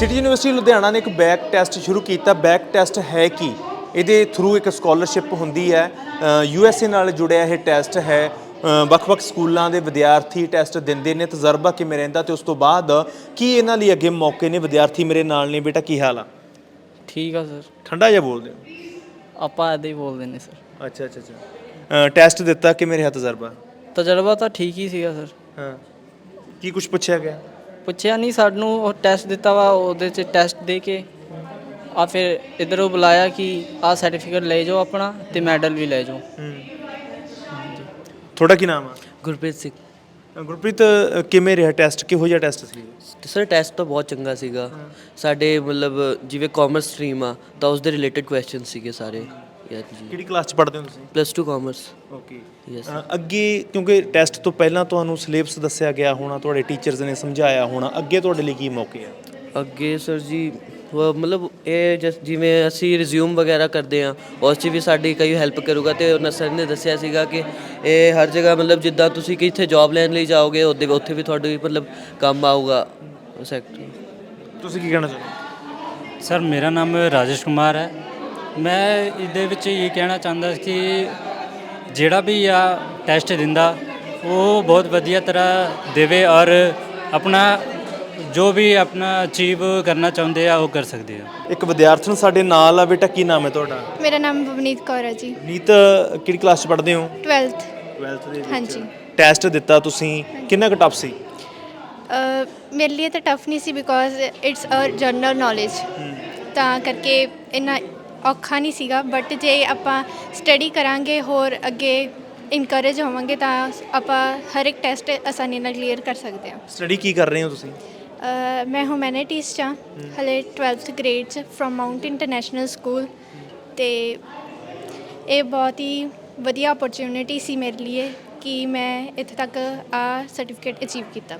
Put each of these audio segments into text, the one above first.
City university Ludhiana ਨੇ ਇੱਕ back test ਸ਼ੁਰੂ ਕੀਤਾ। ਬੈਕ ਟੈਸਟ ਹੈ ਕੀ? ਇਹਦੇ ਥਰੂ ਇੱਕ ਸਕਾਲਰਸ਼ਿਪ ਹੁੰਦੀ ਹੈ। ਯੂ ਐਸ ਏ ਨਾਲ ਜੁੜਿਆ ਇਹ ਟੈਸਟ ਹੈ। ਵੱਖ-ਵੱਖ ਸਕੂਲਾਂ ਦੇ ਵਿਦਿਆਰਥੀ ਟੈਸਟ ਦਿੰਦੇ ਨੇ ਤਜਰਬਾ ਕਿਵੇਂ ਰਹਿੰਦਾ ਤੇ ਉਸ ਤੋਂ ਬਾਅਦ ਕੀ ਇਹਨਾਂ ਲਈ ਅੱਗੇ ਮੌਕੇ ਨੇ? ਵਿਦਿਆਰਥੀ ਮੇਰੇ ਨਾਲ ਨੇ। ਬੇਟਾ ਕੀ ਹਾਲ ਆ? ਠੀਕ ਆ ਸਰ। ਠੰਡਾ ਜਿਹਾ ਬੋਲਦੇ ਹੋ? ਆਪਾਂ ਐਦਾਂ ਹੀ ਬੋਲਦੇ ਨੇ ਸਰ। ਅੱਛਾ ਅੱਛਾ ਅੱਛਾ। ਟੈਸਟ ਦਿੱਤਾ ਕਿਵੇਂ ਰਿਹਾ ਤਜਰਬਾ? ਤਜਰਬਾ ਤਾਂ ਠੀਕ ਹੀ ਸੀਗਾ ਸਰ। ਹਾਂ। ਕੀ ਕੁਝ ਪੁੱਛਿਆ ਗਿਆ? ਪੁੱਛਿਆ ਨਹੀਂ ਸਾਨੂੰ ਉਹ ਟੈਸਟ ਦਿੱਤਾ ਵਾ ਉਹਦੇ 'ਚ ਟੈਸਟ ਦੇ ਕੇ। ਆ ਫਿਰ ਇਧਰੋਂ ਬੁਲਾਇਆ ਕਿ ਆ ਸਰਟੀਫਿਕੇਟ ਲੈ ਜਾਓ ਆਪਣਾ ਤੇ ਮੈਡਲ ਵੀ ਲੈ ਜਾਓ। ਹੂੰ। ਤੁਹਾਡਾ ਕੀ ਨਾਮ ਆ? ਗੁਰਪ੍ਰੀਤ ਸਿੰਘ। ਗੁਰਪ੍ਰੀਤ ਅ, ਕਿਵੇਂ ਰਿਹਾ ਟੈਸਟ ਕਿਹੋ ਜਿਹਾ ਟੈਸਟ ਸੀ? ਸਰ ਟੈਸਟ ਤਾਂ ਬਹੁਤ ਚੰਗਾ ਸੀਗਾ। ਸਾਡੇ ਮਤਲਬ ਜਿਵੇਂ ਕਾਮਰਸ ਸਟਰੀਮ ਆ ਤਾਂ ਉਸ ਦੇ ਰਿਲੇਟਡ ਕੁਐਸਚਨ ਸੀਗੇ ਸਾਰੇ। ਜੀ ਕਿਹੜੀ ਕਲਾਸ ਚ ਪੜ੍ਹਦੇ ਹੋ ਤੁਸੀਂ? ਪਲੱਸ 2 ਕਾਮਰਸ ਓਕੇ ਯੈਸ ਅੱਗੇ ਕਿਉਂਕਿ ਟੈਸਟ ਤੋਂ ਪਹਿਲਾਂ ਤੁਹਾਨੂੰ ਸਿਲੇਬਸ ਦੱਸਿਆ ਗਿਆ ਹੋਣਾ ਤੁਹਾਡੇ ਟੀਚਰਸ ਨੇ ਸਮਝਾਇਆ ਹੋਣਾ ਅੱਗੇ ਤੁਹਾਡੇ ਲਈ ਕੀ ਮੌਕੇ ਆ? ਅੱਗੇ ਸਰ ਜੀ ਉਹ ਮਤਲਬ ਇਹ ਜਸ ਜਿਵੇਂ ਅਸੀਂ ਰਿਜ਼ਿਊਮ ਵਗੈਰਾ ਕਰਦੇ ਆ ਉਸ 'ਚ ਵੀ ਸਾਡੀ ਕਈ ਹੈਲਪ ਕਰੂਗਾ ਤੇ ਉਹਨਾਂ ਸਰ ਨੇ ਦੱਸਿਆ ਸੀਗਾ ਕਿ ਇਹ ਹਰ ਜਗ੍ਹਾ ਮਤਲਬ ਜਿੱਦਾਂ ਤੁਸੀਂ ਕਿੱਥੇ ਜੌਬ ਲੈਣ ਲਈ ਜਾਓਗੇ ਉਹਦੇ ਉੱਥੇ ਵੀ ਤੁਹਾਡੇ ਮਤਲਬ ਕੰਮ ਆਊਗਾ। ਸੈਕਟਰ ਤੁਸੀਂ ਕੀ ਕਹਿਣਾ ਚਾਹੁੰਦੇ ਸਰ ਮੇਰਾ ਨਾਮ ਰਾਜੇਸ਼ ਕੁਮਾਰ ਹੈ। ਮੈਂ ਇਹਦੇ ਵਿੱਚ ਇਹ ਕਹਿਣਾ ਚਾਹੁੰਦਾ ਸੀ ਕਿ ਜਿਹੜਾ ਵੀ ਆ ਟੈਸਟ ਦਿੰਦਾ ਉਹ ਬਹੁਤ ਵਧੀਆ ਤਰ੍ਹਾਂ ਦੇਵੇ ਔਰ ਆਪਣਾ ਜੋ ਵੀ ਆਪਣਾ ਅਚੀਵ ਕਰਨਾ ਚਾਹੁੰਦੇ ਆ ਉਹ ਕਰ ਸਕਦੇ ਆ। ਇੱਕ ਵਿਦਿਆਰਥਣ ਸਾਡੇ ਨਾਲ ਆ ਬੇਟਾ ਕੀ ਨਾਮ ਹੈ ਤੁਹਾਡਾ? ਮੇਰਾ ਨਾਮ ਬਵਨੀਤ ਕੌਰ ਹੈ ਜੀ। ਨੀਤ ਕਿਹੜੀ ਕਲਾਸ ਚ ਪੜ੍ਹਦੇ ਹੋ? 12th 12th ਦੇ ਹਾਂਜੀ। ਟੈਸਟ ਦਿੱਤਾ ਤੁਸੀਂ। ਕਿੰਨਾ ਕੁ ਟਫ ਸੀ? ਅ, ਮੇਰੇ ਲਈ ਤਾਂ ਟਫ ਨਹੀਂ ਸੀ because it's a general knowledge ਤਾਂ ਕਰਕੇ ਇੰਨਾ ਔਖਾ ਨਹੀਂ ਸੀਗਾ ਬਟ ਜੇ ਆਪਾਂ ਸਟੱਡੀ ਕਰਾਂਗੇ ਹੋਰ ਅੱਗੇ ਇਨਕਰੇਜ ਹੋਵਾਂਗੇ ਤਾਂ ਆਪਾਂ ਹਰ ਇੱਕ ਟੈਸਟ ਆਸਾਨੀ ਨਾਲ ਕਲੀਅਰ ਕਰ ਸਕਦੇ ਹਾਂ। ਸਟੱਡੀ ਕੀ ਕਰ ਰਹੇ ਹੋ ਤੁਸੀਂ? ਹਾਂ ਮੈਂ ਹਿਊਮੈਨਿਟੀਜ਼ ਚ ਹਾਂ, ਹਲੇ 12th ਗ੍ਰੇਡ ਚ ਫਰਮ ਮਾਊਂਟ ਇੰਟਰਨੈਸ਼ਨਲ ਸਕੂਲ ਤੇ ਇਹ ਬਹੁਤ ਹੀ ਵਧੀਆ ਓਪਰਚ्युनिटी ਸੀ ਮੇਰੇ ਲਈ ਕਿ ਮੈਂ ਇੱਥੇ ਤੱਕ ਆ ਸਰਟੀਫਿਕੇਟ ਅਚੀਵ ਕੀਤਾ।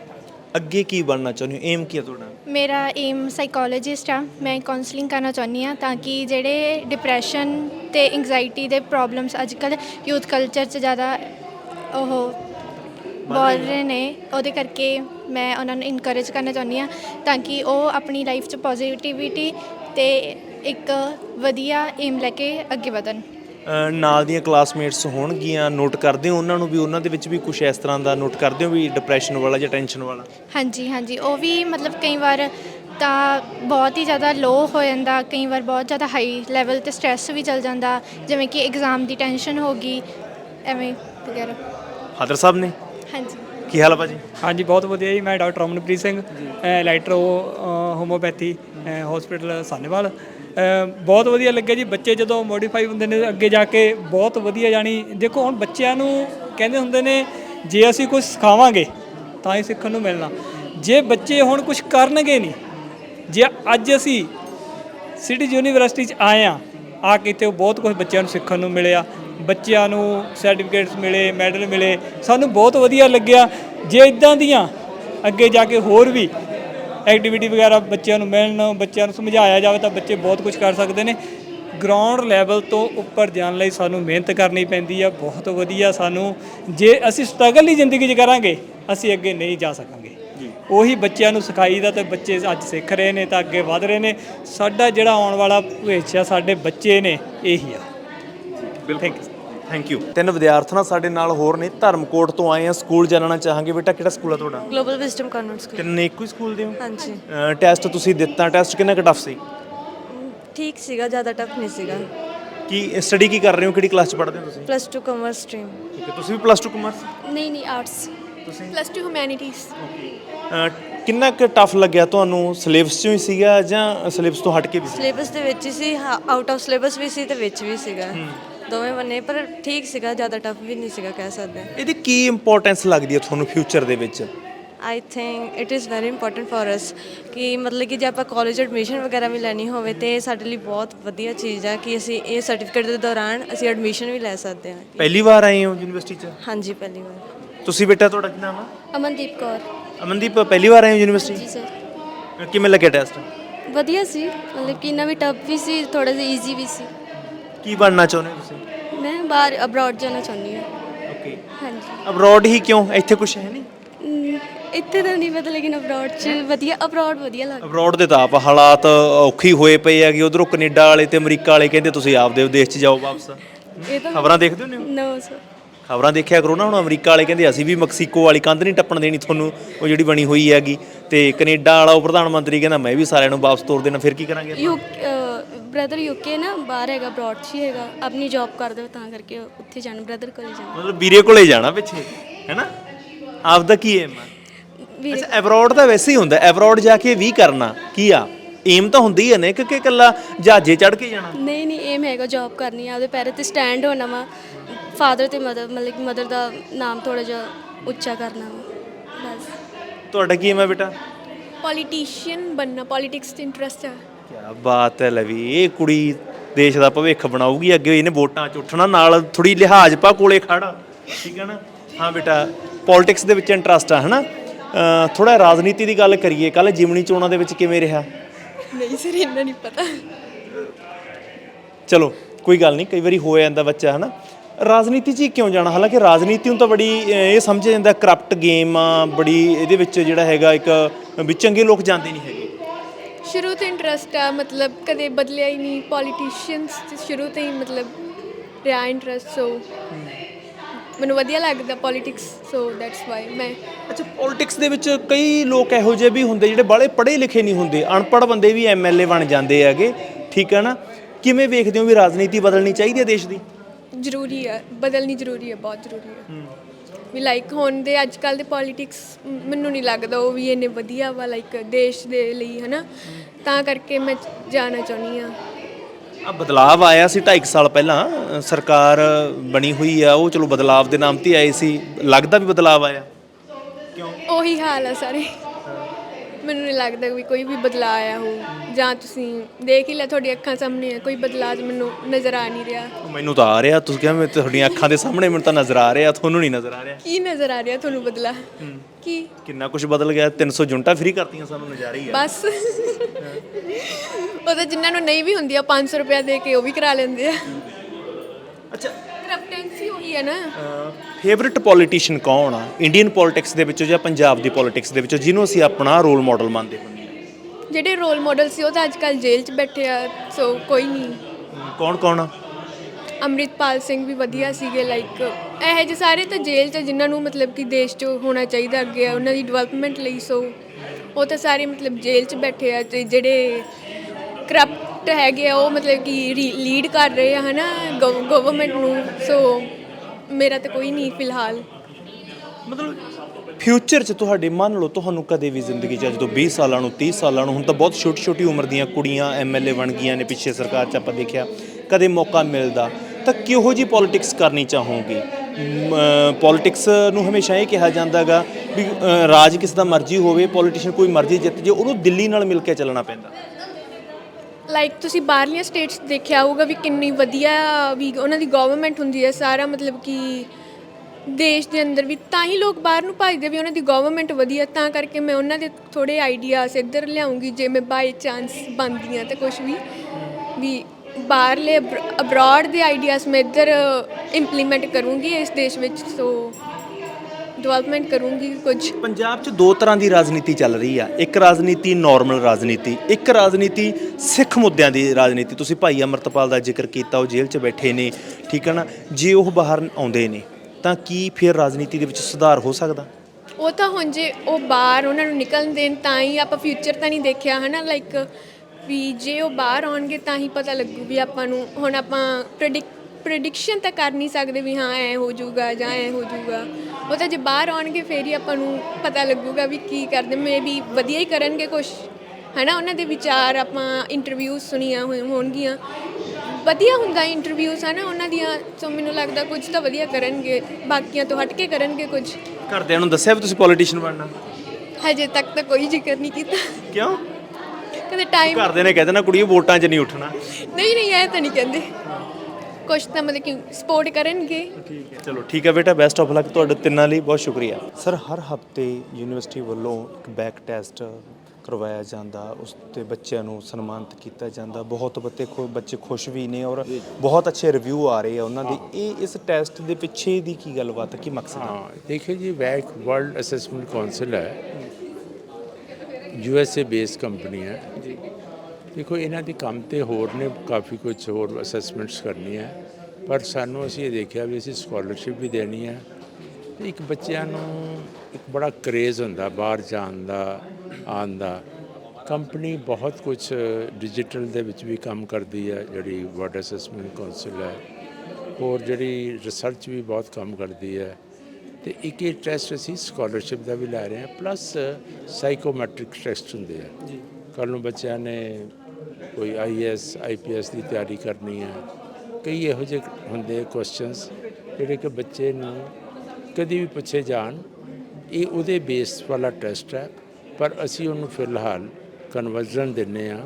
ਅੱਗੇ ਕੀ ਬਣਨਾ ਚਾਹੁੰਦੇ ਹੋ? ਏਮ ਕੀ ਹੈ ਤੁਹਾਡਾ? ਮੇਰਾ ਏਮ ਸਾਈਕੋਲੋਜਿਸਟ ਆ। ਮੈਂ ਕਾਉਂਸਲਿੰਗ ਕਰਨਾ ਚਾਹੁੰਦੀ ਆ ਤਾਂ ਕਿ ਜਿਹੜੇ ਡਿਪਰੈਸ਼ਨ ਤੇ ਐਂਗਜ਼ਾਇਟੀ ਦੇ ਪ੍ਰੋਬਲਮਸ ਅੱਜਕੱਲ ਯੂਥ ਕਲਚਰ 'ਚ ਜ਼ਿਆਦਾ ਉਹ ਬੋਲ ਰਹੇ ਨੇ ਉਹਦੇ ਕਰਕੇ ਮੈਂ ਉਹਨਾਂ ਨੂੰ ਇਨਕਰੇਜ ਕਰਨਾ ਚਾਹੁੰਦੀ ਆ ਤਾਂ ਕਿ ਉਹ ਆਪਣੀ ਲਾਈਫ 'ਚ ਪੋਜ਼ਿਟਿਵਿਟੀ ਤੇ ਇੱਕ ਵਧੀਆ ਏਮ ਲੈ ਕੇ ਅੱਗੇ ਵਧਣ। ਨਾਲ ਦੀਆਂ ਕਲਾਸਮੇਟਸ ਹੋਣਗੀਆਂ ਨੋਟ ਕਰਦੇ ਹੋ ਉਹਨਾਂ ਨੂੰ ਵੀ ਉਹਨਾਂ ਦੇ ਵਿੱਚ ਵੀ ਕੁਝ ਇਸ ਤਰ੍ਹਾਂ ਦਾ ਨੋਟ ਕਰਦੇ ਹੋ ਵੀ ਡਿਪਰੈਸ਼ਨ ਵਾਲਾ ਜਾਂ ਟੈਨਸ਼ਨ ਵਾਲਾ? ਹਾਂਜੀ ਹਾਂਜੀ ਉਹ ਵੀ ਮਤਲਬ ਕਈ ਵਾਰ ਤਾਂ ਬਹੁਤ ਹੀ ਜ਼ਿਆਦਾ ਲੋ ਹੋ ਜਾਂਦਾ ਕਈ ਵਾਰ ਬਹੁਤ ਜ਼ਿਆਦਾ ਹਾਈ ਲੈਵਲ ਤੇ ਸਟ੍ਰੈਸ ਵੀ ਚੱਲ ਜਾਂਦਾ ਜਿਵੇਂ ਕਿ ਐਗਜ਼ਾਮ ਦੀ ਟੈਨਸ਼ਨ ਹੋ ਗਈ ਐਵੇਂ ਵਗੈਰਾ। ਫਾਦਰ ਸਾਹਿਬ ਨੇ? ਕੀ ਹਾਲ ਹੈ ਭਾਜੀ? ਹਾਂਜੀ, ਬਹੁਤ ਵਧੀਆ ਜੀ। ਮੈਂ ਡਾਕਟਰ ਅਮਨਪ੍ਰੀਤ ਸਿੰਘ ਲਾਈਟਰ ਹੋਮੋਪੈਥੀ ਹਸਪੀਟਲ ਸਾਨੇਵਾਲ ਬਹੁਤ ਵਧੀਆ ਲੱਗਿਆ ਜੀ। ਬੱਚੇ ਜਦੋਂ ਮੋਡੀਫਾਈ ਹੁੰਦੇ ਨੇ, ਅੱਗੇ ਜਾ ਕੇ ਬਹੁਤ ਵਧੀਆ ਜਾਣੀ। ਦੇਖੋ, ਹੁਣ ਬੱਚਿਆਂ ਨੂੰ ਕਹਿੰਦੇ ਹੁੰਦੇ ਨੇ, ਜੇ ਅਸੀਂ ਕੁਝ ਸਿਖਾਵਾਂਗੇ, ਤਾਂ ਹੀ ਸਿੱਖਣ ਨੂੰ ਮਿਲਣਾ। ਜੇ ਬੱਚੇ ਹੁਣ ਕੁਝ ਕਰਨਗੇ ਨਹੀਂ, ਜੇ ਅੱਜ ਅਸੀਂ ਸਿਟੀ ਯੂਨੀਵਰਸਿਟੀ ਚ ਆਏ ਆ ਆ ਕੇ ਤੇ ਬਹੁਤ ਕੁਝ ਬੱਚਿਆਂ ਨੂੰ ਸਿੱਖਣ ਨੂੰ ਮਿਲਿਆ। ਬੱਚਿਆਂ ਨੂੰ ਸਰਟੀਫਿਕੇਟਸ ਮਿਲੇ ਮੈਡਲ ਮਿਲੇ ਸਾਨੂੰ ਬਹੁਤ ਵਧੀਆ ਲੱਗਿਆ। ਜੇ ਇਦਾਂ ਦੀਆਂ ਅੱਗੇ ਜਾ ਕੇ ਹੋਰ ਵੀ ਐਕਟੀਵਿਟੀ ਵਗੈਰਾ ਬੱਚਿਆਂ ਨੂੰ ਮਿਲਣ ਬੱਚਿਆਂ ਨੂੰ ਸਮਝਾਇਆ ਜਾਵੇ ਤਾਂ ਬੱਚੇ ਬਹੁਤ ਕੁਝ ਕਰ ਸਕਦੇ ਨੇ। ਗਰਾਊਂਡ ਲੈਵਲ ਤੋਂ ਉੱਪਰ ਜਾਣ ਲਈ ਸਾਨੂੰ ਮਿਹਨਤ ਕਰਨੀ ਪੈਂਦੀ ਆ ਬਹੁਤ ਵਧੀਆ ਸਾਨੂੰ। ਜੇ ਅਸੀਂ ਸਟਰਗਲ ਹੀ ਜ਼ਿੰਦਗੀ 'ਚ ਕਰਾਂਗੇ ਅਸੀਂ ਅੱਗੇ ਨਹੀਂ ਜਾ ਸਕਾਂਗੇ। ਉਹੀ ਬੱਚਿਆਂ ਨੂੰ ਸਿਖਾਈਦਾ ਤੇ ਬੱਚੇ ਅੱਜ ਸਿੱਖ ਰਹੇ ਨੇ ਤਾਂ ਅੱਗੇ ਵਧ ਰਹੇ ਨੇ। ਸਾਡਾ ਜਿਹੜਾ ਆਉਣ ਵਾਲਾ ਭਵਿੱਖ ਆ ਸਾਡੇ ਬੱਚੇ ਨੇ ਇਹੀ ਆ। ਬਿਲਕੁਲ। ਥੈਂਕ ਯੂ ਤਿੰਨ ਵਿਦਿਆਰਥਣ ਸਾਡੇ ਨਾਲ ਹੋਰ ਨੇ। ਧਰਮਕੋਟ ਤੋਂ ਆਏ ਆ। ਸਕੂਲ ਜਾਣਨਾ ਚਾਹਾਂਗੇ ਬੇਟਾ ਕਿਹੜਾ ਸਕੂਲ ਆ ਤੁਹਾਡਾ? ਗਲੋਬਲ ਵਿਜ਼ਡਮ ਕਨਵੈਂਟ ਸਕੂਲ ਤਿੰਨੇ ਇੱਕੋ ਹੀ ਸਕੂਲ ਦੇ ਹੋ? ਹਾਂਜੀ। ਟੈਸਟ ਤੁਸੀਂ ਦਿੱਤਾ। ਟੈਸਟ ਕਿੰਨਾ ਕੁ ਟਫ ਸੀ? ਠੀਕ ਸੀਗਾ ਜ਼ਿਆਦਾ ਟਫ ਨਹੀਂ ਸੀਗਾ। ਕੀ ਸਟੱਡੀ ਕੀ ਕਰ ਰਹੇ ਹੋ? ਕਿਹੜੀ ਕਲਾਸ ਚ ਪੜ੍ਹਦੇ ਹੋ ਤੁਸੀਂ? ਪਲੱਸ 2 ਕਮਰਸ ਸਟਰੀਮ ਠੀਕ ਹੈ। ਤੁਸੀਂ ਵੀ ਪਲੱਸ 2 ਕਮਰਸ ਨਹੀਂ ਨਹੀਂ ਆਰਟਸ ਤੁਸੀਂ? ਪਲੱਸ 2 ਹਿਊਮੈਨਿਟੀਜ਼ ਕਿੰਨਾ ਕੁ ਟਫ ਲੱਗਿਆ ਤੁਹਾਨੂੰ? ਸਿਲੇਬਸ ਚੋਂ ਹੀ ਸੀਗਾ ਜਾਂ ਸਿਲੇਬਸ ਤੋਂ ਹਟ ਕੇ ਵੀ ਸੀ? ਸਿਲੇਬਸ ਦੇ ਵਿੱਚ ਹੀ ਸੀ। ਆਊਟ ਆਫ ਸਿਲੇਬਸ ਵੀ ਸੀ ਤੇ ਵਿੱਚ ਵੀ ਸੀਗਾ। ਦੋਵੇਂ ਬੰਨੇ ਪਰ ਠੀਕ ਸੀਗਾ ਜ਼ਿਆਦਾ ਟਫ ਵੀ ਨਹੀਂ ਸੀਗਾ ਕਹਿ ਸਕਦੇ। ਇਹਦੀ ਕੀ ਇੰਪੋਰਟੈਂਸ ਲੱਗਦੀ ਹੈ ਤੁਹਾਨੂੰ ਫਿਊਚਰ ਦੇ ਵਿੱਚ? I think it is very important for us ਕਿ ਮਤਲਬ ਕਿ ਜੇ ਆਪਾਂ ਕਾਲਜ ਐਡਮਿਸ਼ਨ ਵਗੈਰਾ ਵੀ ਲੈਣੀ ਹੋਵੇ ਤੇ ਸਾਡੇ ਲਈ ਬਹੁਤ ਵਧੀਆ ਚੀਜ਼ ਆ ਕਿ ਅਸੀਂ ਇਹ ਸਰਟੀਫਿਕੇਟ ਦੇ ਦੌਰਾਨ ਅਸੀਂ ਐਡਮਿਸ਼ਨ ਵੀ ਲੈ ਸਕਦੇ ਹਾਂ। ਪਹਿਲੀ ਵਾਰ ਆਏ ਹੋ ਯੂਨੀਵਰਸਿਟੀ 'ਚ? ਹਾਂਜੀ ਪਹਿਲੀ ਵਾਰ। ਤੁਸੀਂ ਬੇਟਾ ਤੁਹਾਡਾ ਕੀ ਨਾਮ ਆ? ਅਮਨਦੀਪ ਕੌਰ। ਅਮਨਦੀਪ ਪਹਿਲੀ ਵਾਰ ਆਏ ਹੋ ਯੂਨੀਵਰਸਿਟੀ ਜੀ ਸਰ ਕਿਵੇਂ ਲੱਗਿਆ ਟੈਸਟ ਵਧੀਆ ਸੀ ਮਤਲਬ ਕਿ ਇੰਨਾ ਵੀ ਟਫ ਵੀ ਸੀ ਥੋੜਾ ਜਿਹਾ ਈਜ਼ੀ ਵੀ ਸੀ। ਕੀ ਬਣਨਾ ਚਾਹੁੰਦੇ ਹੋ ਤੁਸੀਂ? ਮੈਂ ਬਾਹਰ ਅਬਰੋਡ ਜਾਣਾ ਚਾਹੁੰਦੀ ਹਾਂ। ਓਕੇ ਹਾਂਜੀ। ਅਬਰੋਡ ਹੀ ਕਿਉਂ? ਇੱਥੇ ਕੁਝ ਹੈ ਨਹੀਂ? ਅਮ, ਇੱਥੇ ਤਾਂ ਨਹੀਂ ਪਤਾ ਲੇਕਿਨ ਅਬਰੋਡ 'ਚ ਵਧੀਆ ਅਬਰੋਡ ਵਧੀਆ ਲੱਗਦਾ। ਅਬਰੋਡ ਦੇ ਤਾਂ ਆਪ ਹਾਲਾਤ ਔਖੀ ਹੋਏ ਪਏ ਹੈਗੇ ਉਧਰੋਂ ਕੈਨੇਡਾ ਵਾਲੇ ਤੇ ਅਮਰੀਕਾ ਵਾਲੇ ਕਹਿੰਦੇ ਤੁਸੀਂ ਆਪਦੇ ਦੇਸ਼ 'ਚ ਜਾਓ ਵਾਪਸ। ਇਹ ਤਾਂ ਖਬਰਾਂ ਦੇਖਦੇ ਹੁੰਦੇ ਹੋ? No sir. ਖਬਰਾਂ ਦੇਖਿਆ ਕਰੋ ਨਾ ਹੁਣ ਅਮਰੀਕਾ ਵਾਲੇ ਕਹਿੰਦੇ ਅਸੀਂ ਵੀ ਮੈਕਸੀਕੋ ਵਾਲੀ ਕੰਧ ਨਹੀਂ ਟੱਪਣ ਦੇਣੀ ਤੁਹਾਨੂੰ ਉਹ ਜਿਹੜੀ ਬਣੀ ਹੋਈ ਹੈਗੀ। ਤੇ ਕੈਨੇਡਾ ਵਾਲਾ ਉਹ ਪ੍ਰਧਾਨ ਮੰਤਰੀ ਕਹਿੰਦਾ ਮੈਂ ਵੀ ਸਾਰਿਆਂ ਨੂੰ ਵਾਪਸ ਤੋਰ ਦੇਣਾ ਫਿਰ ਕੀ ਕਰਾਂਗੇ ਯੂ ਬ੍ਰਦਰ ਯੂਕੇ ਨਾ ਬਾਹਰ ਹੈਗਾ ਅਬਰੋਡ 'ਚ ਹੀ ਹੈਗਾ ਆਪਣੀ ਜੌਬ ਕਰਦਾ ਤਾਂ ਕਰਕੇ ਉੱਥੇ ਜਾਣਾ ਬ੍ਰਦਰ ਕੋਲ ਜਾਣਾ। ਮਤਲਬ ਵੀਰੇ ਕੋਲੇ ਜਾਣਾ ਪਿੱਛੇ ਹੈਨਾ ਆਪਦਾ ਕੀ ਏਮ ਆ? ਵੀਰੇ ਅੱਛਾ ਐਬਰੋਡ ਤਾਂ ਵੈਸੇ ਹੀ ਹੁੰਦਾ ਐਬਰੋਡ ਜਾ ਕੇ ਵੀ ਕਰਨਾ ਕੀ ਆ? ਏਮ ਤਾਂ ਹੁੰਦੀ ਹੈ ਨੇ ਕਿ ਕਿ ਇਕੱਲਾ ਜਹਾਜ਼ੇ ਚੜ ਕੇ ਜਾਣਾ? ਨਹੀਂ ਨਹੀਂ ਏਮ ਹੈਗਾ ਜੌਬ ਕਰਨੀ ਆ ਉਹਦੇ ਪੈਰਾਂ ਤੇ ਸਟੈਂਡ ਹੋਣਾ ਵਾ ਫਾਦਰ ਤੇ ਮਦਰ ਮਤਲਬ ਕਿ ਮਦਰ ਦਾ ਨਾਮ ਥੋੜਾ ਜਿਹਾ ਉੱਚਾ ਕਰਨਾ ਵਾ ਬਸ। ਤੁਹਾਡਾ ਕੀ ਏਮ ਹੈ ਬੇਟਾ? ਪੋਲੀਟੀਸ਼ੀਅਨ ਬਣਨਾ ਪੋਲਿਟਿਕਸ 'ਚ ਇੰਟਰਸਟ ਹੈ ਕੀ ਬਾਤ ਹੈ ਲਵੀ ਇਹ ਕੁੜੀ ਦੇਸ਼ ਦਾ ਭਵਿੱਖ ਬਣਾਊਗੀ ਅੱਗੇ ਇਹਨੇ ਵੋਟਾਂ 'ਚ ਉੱਠਣਾ ਨਾਲ ਥੋੜੀ ਲਿਹਾਜ਼ ਪਾ ਕੋਲੇ ਖੜਾ ਠੀਕ ਹੈ ਨਾ? ਹਾਂ ਬੇਟਾ ਪੋਲਿਟਿਕਸ ਦੇ ਵਿੱਚ ਇੰਟਰਸਟ ਆ ਹਨਾ? ਥੋੜਾ ਰਾਜਨੀਤੀ ਦੀ ਗੱਲ ਕਰੀਏ ਕੱਲ ਜਿਮਣੀ ਚੋਣਾਂ ਦੇ ਵਿੱਚ ਕਿਵੇਂ ਰਿਹਾ? ਨਹੀਂ ਸਰ ਇੰਨਾ ਨਹੀਂ ਪਤਾ। ਚਲੋ ਕੋਈ ਗੱਲ ਨਹੀਂ ਕਈ ਵਾਰੀ ਹੋ ਜਾਂਦਾ ਬੱਚਾ ਹਨਾ? ਰਾਜਨੀਤੀ 'ਚ ਕਿਉਂ ਜਾਣਾ? ਹਾਲਾਂਕਿ ਰਾਜਨੀਤੀ ਨੂੰ ਤਾਂ ਬੜੀ ਇਹ ਸਮਝਿਆ ਜਾਂਦਾ ਕਰਪਟ ਗੇਮ ਆ ਬੜੀ ਇਹਦੇ ਵਿੱਚ ਜਿਹੜਾ ਹੈਗਾ ਇੱਕ ਵੀ ਚੰਗੇ ਲੋਕ ਜਾਂਦੇ ਨਹੀਂ ਹੈਗੇ। ਸ਼ੁਰੂ ਤੋਂ ਇੰਟਰਸਟ ਆ ਮਤਲਬ ਕਦੇ ਬਦਲਿਆ ਹੀ ਨਹੀਂ ਪੋਲੀਟੀਸ਼ੀਅਨਸ ਚ ਸ਼ੁਰੂ ਤੋਂ ਹੀ ਮਤਲਬ ਰਿਹਾ ਇੰਟਰਸਟ ਸੋ ਮੈਨੂੰ ਵਧੀਆ ਲੱਗਦਾ ਪੋਲਿਟਿਕਸ ਸੋ ਦੈਟਸ ਵਾਈ ਮੈਂ ਅੱਛਾ ਪੋਲਿਟਿਕਸ ਦੇ ਵਿੱਚ ਕਈ ਲੋਕ ਇਹੋ ਜਿਹੇ ਵੀ ਹੁੰਦੇ ਜਿਹੜੇ ਬਾਲੇ ਪੜ੍ਹੇ ਲਿਖੇ ਨਹੀਂ ਹੁੰਦੇ। ਅਨਪੜ੍ਹ ਬੰਦੇ ਵੀ ਐਮਐਲਏ ਬਣ ਜਾਂਦੇ ਹੈਗੇ ਠੀਕ ਹੈ ਨਾ? ਕਿਵੇਂ ਵੇਖਦੇ ਹੋ ਵੀ ਰਾਜਨੀਤੀ ਬਦਲਣੀ ਚਾਹੀਦੀ ਹੈ ਦੇਸ਼ ਦੀ? ਜ਼ਰੂਰੀ ਹੈ ਬਦਲਣੀ ਜ਼ਰੂਰੀ ਹੈ ਬਹੁਤ ਜ਼ਰੂਰੀ ਹੈ। ਵੀ ਲਾਈਕ ਹੁਣ ਦੇ ਅੱਜ ਕੱਲ ਦੇ ਪੋਲਿਟਿਕਸ ਮੈਨੂੰ ਨਹੀਂ ਲੱਗਦਾ ਉਹ ਵੀ ਇੰਨੇ ਵਧੀਆ ਵਾ ਲਾਈਕ ਦੇਸ਼ ਦੇ ਲਈ ਹਨਾ? ਤਾਂ ਕਰਕੇ ਮੈਂ ਜਾਣਾ ਚਾਹੁੰਦੀ ਆ ਆ ਬਦਲਾਵ ਆਇਆ ਸੀ 2.5 ਸਾਲ ਪਹਿਲਾਂ ਸਰਕਾਰ ਬਣੀ ਹੋਈ ਆ ਉਹ ਚਲੋ ਬਦਲਾਵ ਦੇ ਨਾਮ ਤੇ ਆਏ ਸੀ ਲੱਗਦਾ ਵੀ ਬਦਲਾਵ ਆਇਆ? ਉਹੀ ਹਾਲ ਆ ਸਾਰੇ। ਮੈਨੂੰ ਨਹੀਂ ਲੱਗਦਾ ਵੀ ਕੋਈ ਵੀ ਬਦਲਾਅ ਆਇਆ ਹੋ ਜਾਂ ਤੁਸੀਂ ਦੇਖ ਹੀ ਲੈ ਤੁਹਾਡੀ ਅੱਖਾਂ ਸਾਹਮਣੇ ਹੈ ਕੋਈ ਬਦਲਾਅ ਤਾਂ ਮੈਨੂੰ ਨਜ਼ਰ ਆ ਨਹੀਂ ਰਿਹਾ। ਮੈਨੂੰ ਤਾਂ ਆ ਰਿਹਾ ਤੁਸੀਂ ਕਹਿੰਦੇ ਤੁਹਾਡੀਆਂ ਅੱਖਾਂ ਦੇ ਸਾਹਮਣੇ ਮੈਨੂੰ ਤਾਂ ਨਜ਼ਰ ਆ ਰਿਹਾ ਤੁਹਾਨੂੰ ਨਹੀਂ ਨਜ਼ਰ ਆ ਰਿਹਾ। ਕੀ ਨਜ਼ਰ ਆ ਰਿਹਾ ਤੁਹਾਨੂੰ ਬਦਲਾ ਕੀ? ਕਿੰਨਾ ਕੁਝ ਬਦਲ ਗਿਆ 300 ਜੁੰਟਾ ਫ੍ਰੀ ਕਰਤੀਆਂ ਸਾਨੂੰ ਨਜ਼ਾਰਾ ਹੀ ਆ। ਬਸ। ਉਹ ਤਾਂ ਜਿਨ੍ਹਾਂ ਨੂੰ ਨਹੀਂ ਵੀ ਹੁੰਦੀ ਆ 500 ਰੁਪਇਆ ਦੇ ਕੇ ਉਹ ਵੀ ਕਰਾ ਲੈਂਦੇ ਆ। ਅੱਛਾ ਕਰਪਟੈਂਸੀ ਉਹੀ ਹੈ ਨਾ। ਫੇਵਰਿਟ ਪੋਲੀਟੀਸ਼ੀਅਨ ਕੌਣ ਆ? ਇੰਡੀਅਨ ਪੋਲਿਟਿਕਸ ਦੇ ਵਿੱਚੋਂ ਜਾਂ ਪੰਜਾਬ ਦੀ ਪੋਲਿਟਿਕਸ ਦੇ ਵਿੱਚੋਂ ਜਿਹਨੂੰ ਅਸੀਂ ਆਪਣਾ ਰੋਲ ਮਾਡਲ ਮੰਨਦੇ ਹੁੰਦੇ ਜਿਹੜੇ ਰੋਲ ਮਾਡਲ ਸੀ ਉਹ ਤਾਂ ਅੱਜ ਕੱਲ ਜੇਲ੍ਹ 'ਚ ਬੈਠੇ ਆ ਸੋ ਕੋਈ ਨਹੀਂ। ਹਾਂ ਕੌਣ ਕੌਣ ਆ? ਅੰਮ੍ਰਿਤਪਾਲ ਸਿੰਘ ਵੀ ਵਧੀਆ ਸੀਗੇ ਲਾਈਕ ਇਹੋ ਜਿਹੇ ਸਾਰੇ ਤਾਂ ਜੇਲ੍ਹ 'ਚ ਜਿਨ੍ਹਾਂ ਨੂੰ ਮਤਲਬ ਕਿ ਦੇਸ਼ 'ਚ ਹੋਣਾ ਚਾਹੀਦਾ ਅੱਗੇ ਉਹਨਾਂ ਦੀ ਡਿਵੈਲਪਮੈਂਟ ਲਈ ਸੋ ਉਹ ਤਾਂ ਸਾਰੇ ਮਤਲਬ ਜੇਲ੍ਹ 'ਚ ਬੈਠੇ ਆ ਤੇ ਜਿਹੜੇ ਕਰਪਟ ਹੈਗੇ ਆ, ਉਹ ਮਤਲਬ ਕਿ ਲੀਡ ਕਰ ਰਹੇ ਆ, ਹਨਾ ਗਵਰਨਮੈਂਟ ਨੂੰ ਸੋ ਮੇਰਾ ਤਾਂ ਕੋਈ ਨਹੀਂ ਫਿਲਹਾਲ। ਮਤਲਬ ਫਿਊਚਰ 'ਚ ਤੁਹਾਡੇ ਮੰਨ ਲਓ ਤੁਹਾਨੂੰ ਕਦੇ ਵੀ ਜ਼ਿੰਦਗੀ 'ਚ ਜਦੋਂ 20 ਸਾਲਾਂ ਨੂੰ 30 ਸਾਲਾਂ ਨੂੰ, ਹੁਣ ਤਾਂ ਬਹੁਤ ਛੋਟੀ ਛੋਟੀ ਉਮਰ ਦੀਆਂ ਕੁੜੀਆਂ ਐਮਐਲਏ ਬਣ ਗਈਆਂ ਨੇ ਪਿੱਛੇ ਸਰਕਾਰ 'ਚ ਆਪਾਂ ਦੇਖਿਆ, ਕਦੇ ਮੌਕਾ ਮਿਲਦਾ। ਤਾਂ ਕਿਹੋ ਜੀ ਪੋਲਿਟਿਕਸ ਕਰਨੀ ਚਾਹੋਗੇ? ਪੋਲਿਟਿਕਸ ਨੂੰ ਹਮੇਸ਼ਾ ਇਹ ਕਿਹਾ ਜਾਂਦਾਗਾ ਵੀ ਰਾਜ ਕਿਸ ਦਾ ਮਰਜ਼ੀ ਹੋਵੇ ਪੋਲੀਟੀਸ਼ੀਅਨ ਕੋਈ ਮਰਜ਼ੀ ਜਿੱਤ ਜੇ, ਉਹਨੂੰ ਦਿੱਲੀ ਨਾਲ ਮਿਲ ਕੇ ਚੱਲਣਾ ਪੈਂਦਾ। ਲਾਈਕ ਤੁਸੀਂ ਬਾਹਰਲੀਆਂ ਸਟੇਟਸ ਦੇਖਿਆ ਹੋਊਗਾ ਵੀ ਕਿੰਨੀ ਵਧੀਆ ਵੀ ਉਹਨਾਂ ਦੀ ਗਵਰਨਮੈਂਟ ਹੁੰਦੀ ਹੈ, ਸਾਰਾ ਮਤਲਬ ਕਿ ਦੇਸ਼ ਦੇ ਅੰਦਰ ਵੀ ਤਾਂ ਹੀ ਲੋਕ ਬਾਹਰ ਨੂੰ ਭੱਜਦੇ ਵੀ ਉਹਨਾਂ ਦੀ ਗਵਰਨਮੈਂਟ ਵਧੀਆ, ਤਾਂ ਕਰਕੇ ਮੈਂ ਉਹਨਾਂ ਦੇ ਥੋੜੇ ਆਈਡੀਆਜ਼ ਇੱਧਰ ਲਿਆਉਂਗੀ, ਜੇ ਮੈਂ ਬਾਈ ਚਾਂਸ ਬਣਦੀ ਹਾਂ ਤੇ ਕੁਝ ਵੀ ਵੀ ਬਾਹਰਲੇ ਅਬਰਾਡ ਦੇ ਆਈਡੀਆਜ਼ ਮੈਂ ਇੱਧਰ ਇੰਪਲੀਮੈਂਟ ਕਰੂੰਗੀ ਇਸ ਦੇਸ਼ ਵਿੱਚ ਸੋ ਡਿਵੈਲਪਮੈਂਟ ਕਰੂੰਗੀ ਕੁਝ ਪੰਜਾਬ 'ਚ ਦੋ ਤਰ੍ਹਾਂ ਦੀ ਰਾਜਨੀਤੀ ਚੱਲ ਰਹੀ ਆ। ਇੱਕ ਰਾਜਨੀਤੀ ਨਾਰਮਲ ਰਾਜਨੀਤੀ ਇੱਕ ਰਾਜਨੀਤੀ ਸਿੱਖ ਮੁੱਦਿਆਂ ਦੀ ਰਾਜਨੀਤੀ। ਤੁਸੀਂ ਭਾਈ ਅਮਰਤਪਾਲ ਦਾ ਜ਼ਿਕਰ ਕੀਤਾ ਉਹ ਜੇਲ੍ਹ 'ਚ ਬੈਠੇ ਨੇ ਠੀਕ ਹੈ ਨਾ? ਜੇ ਉਹ ਬਾਹਰ ਆਉਂਦੇ ਨੇ ਤਾਂ ਕੀ ਫਿਰ ਰਾਜਨੀਤੀ ਦੇ ਵਿੱਚ ਸੁਧਾਰ ਹੋ ਸਕਦਾ? ਉਹ ਤਾਂ ਹੁਣ ਜੇ ਉਹ ਬਾਹਰ ਉਹਨਾਂ ਨੂੰ ਨਿਕਲਣ ਦੇਣ ਤਾਂ ਹੀ ਆਪਾਂ ਫਿਊਚਰ ਤਾਂ ਨਹੀਂ ਦੇਖਿਆ ਹਨਾ? ਲਾਈਕ ਵੀ ਜੇ ਉਹ ਬਾਹਰ ਆਉਣਗੇ ਤਾਂ ਹੀ ਪਤਾ ਲੱਗੂ ਵੀ ਆਪਾਂ ਨੂੰ ਹੁਣ ਆਪਾਂ ਪ੍ਰੈਡਿਕ ਪ੍ਰੈਡਿਕਸ਼ਨ ਤਾਂ ਕਰ ਨਹੀਂ ਸਕਦੇ ਵੀ ਹਾਂ ਐ ਹੋ ਜਾਊਗਾ ਜਾਂ ਐ ਹੋ ਜਾਊਗਾ ਉਹ ਤਾਂ ਜੇ ਬਾਹਰ ਆਉਣਗੇ ਫੇਰ ਹੀ ਆਪਾਂ ਨੂੰ ਪਤਾ ਲੱਗੂਗਾ ਵੀ ਕੀ ਕਰਦੇ। ਮੇ ਵੀ ਵਧੀਆ ਹੀ ਕਰਨਗੇ ਕੁਝ ਹਨਾ ਉਹਨਾਂ ਦੇ ਵਿਚਾਰ ਆਪਾਂ ਇੰਟਰਵਿਊਜ਼ ਸੁਣੀਆਂ ਹੋਣਗੀਆਂ। ਵਧੀਆ ਹੁੰਦਾ ਇੰਟਰਵਿਊਜ਼ ਹਨਾ ਉਹਨਾਂ ਦੀਆਂ। ਸੋ ਮੈਨੂੰ ਲੱਗਦਾ ਕੁਝ ਤਾਂ ਵਧੀਆ ਕਰਨਗੇ। ਬਾਕੀਆਂ ਤੋਂ ਹਟ ਕੇ ਕਰਨਗੇ ਕੁਝ ਘਰਦਿਆਂ ਨੂੰ ਦੱਸਿਆ ਵੀ ਤੁਸੀਂ ਪੋਲੀਟੀਸ਼ੀਅਨ ਬਣਨਾ? ਹਜੇ ਤੱਕ ਤਾਂ ਕੋਈ ਜ਼ਿਕਰ ਨਹੀਂ ਕੀਤਾ। ਕਿਉਂ? ਕਦੇ ਟਾਈਮ ਘਰਦੇ ਨੇ ਕਹਿ ਦੇਣਾ ਕੁੜੀ ਵੋਟਾਂ 'ਚ ਨਹੀਂ ਉੱਠਣਾ। ਨਹੀਂ ਨਹੀਂ ਇਹ ਤਾਂ ਨਹੀਂ ਕਹਿੰਦੇ। ਕੁਝ ਤਾਂ ਮਤਲਬ ਕਿ ਸਪੋਰਟ ਕਰਨਗੇ। ਠੀਕ ਹੈ। ਚਲੋ ਠੀਕ ਹੈ ਬੇਟਾ ਬੈਸਟ ਆਫ ਲੱਕ ਤੁਹਾਡੇ ਤਿੰਨਾਂ ਲਈ ਬਹੁਤ ਸ਼ੁਕਰੀਆ। ਸਰ ਹਰ ਹਫ਼ਤੇ ਯੂਨੀਵਰਸਿਟੀ ਵੱਲੋਂ ਇੱਕ ਬੈਕ ਟੈਸਟ ਕਰਵਾਇਆ ਜਾਂਦਾ ਉਸ ਤੇ ਬੱਚਿਆਂ ਨੂੰ ਸਨਮਾਨਿਤ ਕੀਤਾ ਜਾਂਦਾ। ਬਹੁਤ ਬੱਤੇ ਬੱਚੇ ਖੁਸ਼ ਵੀ ਨੇ ਔਰ ਬਹੁਤ ਅੱਛੇ ਰਿਵਿਊ ਆ ਰਹੇ ਆ ਉਹਨਾਂ ਦੇ। ਇਹ ਇਸ ਟੈਸਟ ਦੇ ਪਿੱਛੇ ਦੀ ਕੀ ਗੱਲਬਾਤ ਕੀ ਮਕਸਦ ਹੈ हाँ देखिए जी वैक वर्ल्ड असेसमेंट काउंसिल है यूएसए बेस्ड कंपनी है ਦੇਖੋ ਇਹਨਾਂ ਦੇ ਕੰਮ ਤੇ ਹੋਰ ਨੇ ਕਾਫੀ ਕੁਝ ਹੋਰ ਅਸੈਸਮੈਂਟਸ ਕਰਨੀ ਹੈ ਪਰ ਸਾਨੂੰ ਅਸੀਂ ਇਹ ਦੇਖਿਆ ਵੀ ਅਸੀਂ ਸਕਾਲਰਸ਼ਿਪ ਵੀ ਦੇਣੀ ਹੈ ਇੱਕ ਬੱਚਿਆਂ ਨੂੰ ਇੱਕ ਬੜਾ ਕਰੇਜ਼ ਹੁੰਦਾ ਬਾਹਰ ਜਾਣ ਦਾ ਆਉਣ ਦਾ। ਕੰਪਨੀ ਬਹੁਤ ਕੁਝ ਡਿਜੀਟਲ ਦੇ ਵਿੱਚ ਵੀ ਕੰਮ ਕਰਦੀ ਹੈ ਜਿਹੜੀ ਵਰਲਡ ਅਸੈਸਮੈਂਟ ਕਾਉਂਸਲ ਹੈ ਹੋਰ ਜਿਹੜੀ ਰਿਸਰਚ ਵੀ ਬਹੁਤ ਕੰਮ ਕਰਦੀ ਹੈ ਤੇ ਇੱਕ ਇਹ ਟੈਸਟ ਅਸੀਂ ਸਕਾਲਰਸ਼ਿਪ ਦਾ ਵੀ ਲੈ ਰਹੇ ਹਾਂ ਪਲੱਸ ਸਾਈਕੋਮੈਟ੍ਰਿਕ ਟੈਸਟ ਹੁੰਦੇ ਆ। ਜੀ। ਕੱਲ ਨੂੰ ਬੱਚਿਆਂ ਨੇ ਕੋਈ ਆਈਐਸ ਆਈਪੀਐਸ ਦੀ ਤਿਆਰੀ ਕਰਨੀ ਹੈ ਕਈ ਇਹੋ ਜਿਹੇ ਹੁੰਦੇ ਕੁਐਸਚਨਸ ਜਿਹੜੇ ਕਿ ਬੱਚੇ ਨੂੰ ਕਦੀ ਵੀ ਪੁੱਛੇ ਜਾਣ। ਇਹ ਉਹਦੇ ਬੇਸ ਵਾਲਾ ਟੈਸਟ ਹੈ ਪਰ ਅਸੀਂ ਉਹਨੂੰ ਫਿਲਹਾਲ ਕਨਵਰਜਨ ਦਿੰਨੇ ਆ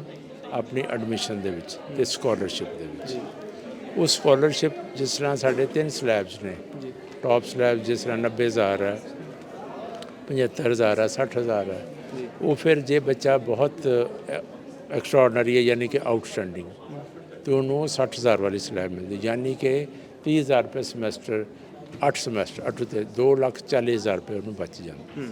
ਆਪਣੀ ਐਡਮਿਸ਼ਨ ਦੇ ਵਿੱਚ ਤੇ ਸਕਾਲਰਸ਼ਿਪ ਦੇ ਵਿੱਚ। ਉਹ ਸਕਾਲਰਸ਼ਿਪ ਜਿਸ ਤਰ੍ਹਾਂ ਸਾਡੇ ਤਿੰਨ ਸਲੈਬਸ ਨੇ। ਟੌਪ ਸਲੈਬ ਜਿਸ ਤਰ੍ਹਾਂ 90000 ਹੈ 75000 ਹੈ 60000 ਹੈ ਉਹ ਫਿਰ ਜੇ ਬੱਚਾ ਬਹੁਤ ਐਕਸਟਰਾordinary ਹੈ ਯਾਨੀ ਕਿ ਆਊਟਸਟੈਂਡਿੰਗ ਤੇ ਉਹਨੂੰ 60000 ਵਾਲੀ ਸਲੈਬ ਮਿਲਦੀ ਯਾਨੀ ਕਿ 30000 ਰੁਪਏ ਸਮੈਸਟਰ 8 ਸਮੈਸਟਰ 8 ਤੇ 240000 ਰੁਪਏ ਉਹਨੂੰ ਬਚ ਜਾਂਦਾ।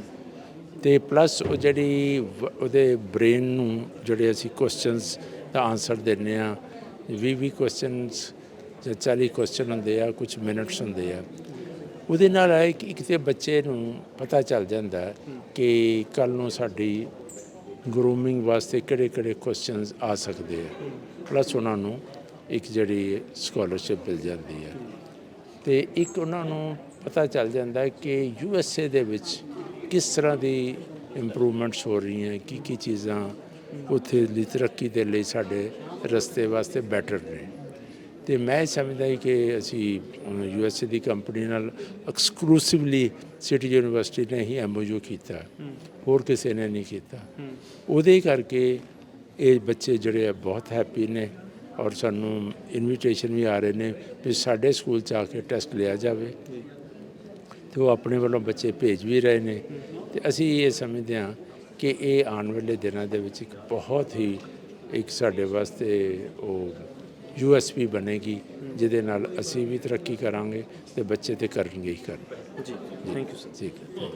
ਤੇ ਪਲੱਸ ਉਹ ਜਿਹੜੀ ਉਹਦੇ ਬ੍ਰੇਨ ਨੂੰ ਜਿਹੜੇ ਅਸੀਂ ਕੁਐਸਚਨਸ ਦਾ ਆਨਸਰ ਦਿੰਨੇ ਆ 20 20 ਕੁਐਸਚਨਸ ਜਾਂ 40 ਕੁਐਸਚਨ ਹੁੰਦੇ ਆ ਕੁਝ ਮਿੰਟਸ ਹੁੰਦੇ ਆ। ਉਹਦੇ ਨਾਲ ਹੈ ਕਿ ਇੱਕ ਤੇ ਬੱਚੇ ਨੂੰ ਪਤਾ ਚੱਲ ਜਾਂਦਾ ਕਿ ਕੱਲ ਨੂੰ ਸਾਡੀ ਗਰੂਮਿੰਗ ਵਾਸਤੇ ਕਿਹੜੇ ਕਿਹੜੇ ਕੁਐਸਚਨਸ ਆ ਸਕਦੇ ਆ। ਪਲੱਸ ਉਹਨਾਂ ਨੂੰ ਇੱਕ ਜਿਹੜੀ ਸਕਾਲਰਸ਼ਿਪ ਮਿਲ ਜਾਂਦੀ ਹੈ ਤੇ ਇੱਕ ਉਹਨਾਂ ਨੂੰ ਪਤਾ ਚੱਲ ਜਾਂਦਾ ਕਿ ਯੂ ਐਸ ਏ ਦੇ ਵਿੱਚ ਕਿਸ ਤਰ੍ਹਾਂ ਦੀ ਇੰਪਰੂਵਮੈਂਟਸ ਹੋ ਰਹੀਆਂ ਕੀ ਕੀ ਚੀਜ਼ਾਂ ਉੱਥੇ ਦੀ ਤਰੱਕੀ ਦੇ ਲਈ ਸਾਡੇ ਰਸਤੇ ਵਾਸਤੇ ਬੈਟਰ ਨੇ। ਤੇ ਮੈਂ ਸਮਝਦਾ ਕਿ ਅਸੀਂ ਯੂ ਐਸ ਏ ਦੀ ਕੰਪਨੀ ਨਾਲ ਐਕਸਕਲੂਸਿਵਲੀ ਸਿਟੀ ਯੂਨੀਵਰਸਿਟੀ ਨੇ ਹੀ ਐਮਓਯੂ ਕੀਤਾ। ਹੋਰ ਕਿਸੇ ਨੇ ਨਹੀਂ ਕੀਤਾ। ਉਹਦੇ ਕਰਕੇ ਇਹ ਬੱਚੇ ਜਿਹੜੇ ਆ ਬਹੁਤ ਹੈਪੀ ਨੇ ਔਰ ਸਾਨੂੰ ਇਨਵੀਟੇਸ਼ਨ ਵੀ ਆ ਰਹੇ ਨੇ ਵੀ ਸਾਡੇ ਸਕੂਲ ਚ ਆ ਕੇ ਟੈਸਟ ਲਿਆ ਜਾਵੇ। ਤੇ ਉਹ ਆਪਣੇ ਵੱਲੋਂ ਬੱਚੇ ਭੇਜ ਵੀ ਰਹੇ ਨੇ। ਤੇ ਅਸੀਂ ਇਹ ਸਮਝਦੇ ਹਾਂ ਕਿ ਇਹ ਆਉਣ ਵਾਲੇ ਦਿਨਾਂ ਦੇ ਵਿੱਚ ਇੱਕ ਬਹੁਤ ਹੀ ਇੱਕ ਸਾਡੇ ਵਾਸਤੇ ਉਹ ਯੂਐਸਪੀ ਬਣੇਗੀ ਜਿਹਦੇ ਨਾਲ ਅਸੀਂ ਵੀ ਤਰੱਕੀ ਕਰਾਂਗੇ ਤੇ ਬੱਚੇ ਤੇ ਕਰਨਗੇ ਹੀ ਕਰਨਗੇ। ਜੀ ਥੈਂਕ ਯੂ ਸਰ ਠੀਕ ਹੈ।